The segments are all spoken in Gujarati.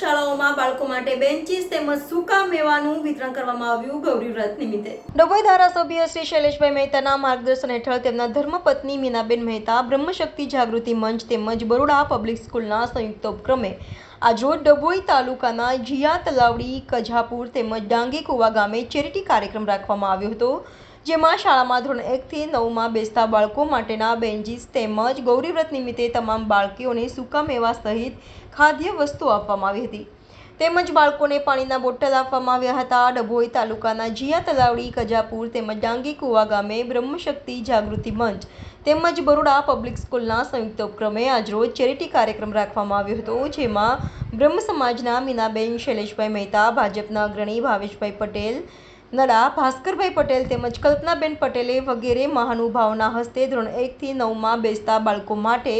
શાળાઓમાં બાળકો માટે બેન્ચીસ તેમજ સૂકા મેવાનું વિતરણ કરવામાં આવ્યું ગૌરી વ્રત નિમિત્તે. ડભોઈ ધારાસભ્ય શ્રી શૈલેષભાઈ મહેતાના માર્ગદર્શન હેઠળ તેમના ધર્મપત્ની મીનાબેન મહેતા, બ્રહ્મશક્તિ જાગૃતિ મંચ તેમજ બરોડા પબ્લિક સ્કૂલના સંયુક્ત ઉપક્રમે આજરોજ ડભોઈ તાલુકાના જીયા તલાવડી કજાપુર તેમજ ડાંગી કુવા ગામે ચેરિટી કાર્યક્રમ રાખવામાં આવ્યો હતો. જેમાં શાળામાં ધોરણ એકથી નવમાં બેસતા બાળકો માટેના બેન્ચીસ તેમજ ગૌરીવ્રત નિમિત્તે તમામ બાળકીઓને સૂકા મેવા સહિત ખાદ્ય વસ્તુ આપવામાં આવી હતી. તેમજ બાળકોને પાણીના બોટલ આપવામાં આવ્યા હતા. ડભોઈ તાલુકાના જીયા તલાવડી, કજાપુર તેમજ ડાંગી કુવા ગામે બ્રહ્મશક્તિ જાગૃતિ મંચ તેમજ બરોડા પબ્લિક સ્કૂલના સંયુક્ત ઉપક્રમે આજરોજ ચેરિટી કાર્યક્રમ રાખવામાં આવ્યો હતો, જેમાં બ્રહ્મ સમાજના મીનાબેન શૈલેષભાઈ મહેતા, ભાજપના અગ્રણી ભાવેશભાઈ પટેલ નડા, ભાસ્કરભાઈ પટેલ તેમજ કલ્પનાબેન પટેલે વગેરે મહાનુભાવોના હસ્તે ધોરણ એકથી નવમાં બેસતા બાળકો માટે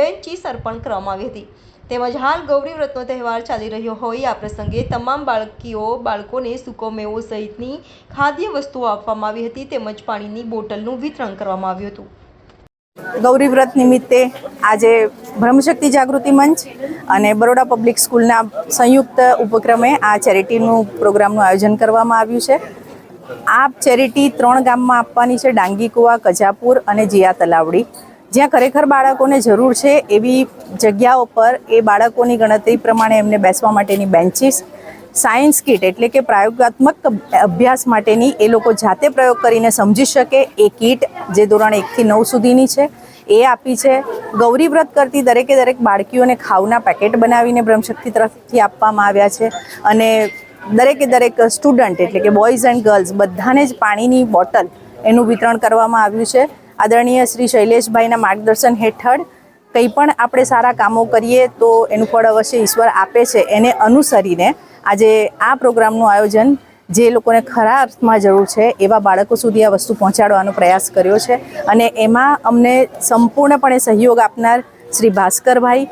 બેન્ચીસ અર્પણ કરવામાં આવી હતી. તેમજ હાલ ગૌરી વ્રતનો તહેવાર ચાલી રહ્યો હોય, આ પ્રસંગે તમામ બાળકીઓ, બાળકોને સૂકો મેવો સહિતની ખાદ્ય વસ્તુઓ આપવામાં આવી હતી. તેમજ પાણીની બોટલનું વિતરણ કરવામાં આવ્યું હતું. ગૌરી વ્રત નિમિત્તે આજે બ્રહ્મશક્તિ જાગૃતિ મંચ અને બરોડા પબ્લિક સ્કૂલના સંયુક્ત ઉપક્રમે આ ચેરિટીનું પ્રોગ્રામનું આયોજન કરવામાં આવ્યું છે. આ ચેરિટી ત્રણ ગામમાં આપવાની છે, ડાંગી, કુવા, કજાપુર અને જીયા તલાવડી. જ્યાં ખરેખર બાળકોને જરૂર છે એવી જગ્યાઓ પર એ બાળકોની ગણતરી પ્રમાણે એમને બેસવા માટેની બેન્ચીસ, સાયન્સ કિટ એટલે કે પ્રાયોગાત્મક અભ્યાસ માટેની એ લોકો જાતે પ્રયોગ કરીને સમજી શકે એ કિટ જે ધોરણ એકથી નવ સુધીની છે. એ આપી છે. ગૌરી વ્રત કરતી દરેકે દરેક બાળકીઓને ખાવના પેકેટ બનાવીને બ્રહ્મશક્તિ તરફથી આપવામાં આવ્યા છે. અને દરેકે દરેક સ્ટુડન્ટ એટલે કે બોયઝ એન્ડ ગર્લ્સ બધાને જ પાણીની બોટલ એનું વિતરણ કરવામાં આવ્યું છે. આદરણીય શ્રી શૈલેષભાઈના માર્ગદર્શન હેઠળ કંઈ પણ આપણે સારા કામો કરીએ તો એનું ફળ અવશ્ય ઈશ્વર આપે છે. એને અનુસરીને આજે આ પ્રોગ્રામનું આયોજન જે લોકોને ખરા અર્થમાં જરૂર છે એવા બાળકો સુધી આ વસ્તુ પહોંચાડવાનો પ્રયાસ કર્યો છે. અને એમાં અમને સંપૂર્ણપણે સહયોગ આપનાર શ્રી ભાસ્કરભાઈ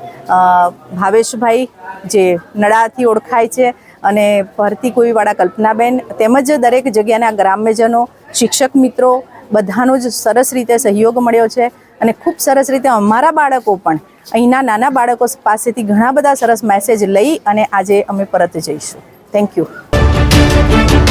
ભાવેશભાઈ જે નડાથી ઓળખાય છે અને ભરતી કોઈવાળા કલ્પનાબેન તેમજ દરેક જગ્યાના ગ્રામ્યજનો, શિક્ષક મિત્રો બધાનો જ સરસ રીતે સહયોગ મળ્યો છે. અને ખૂબ સરસ રીતે અમારા બાળકો પણ અહીંના નાના બાળકો પાસેથી ઘણા બધા સરસ મેસેજ લઈ અને આજે અમે પરત જઈશું. Thank you Thank you.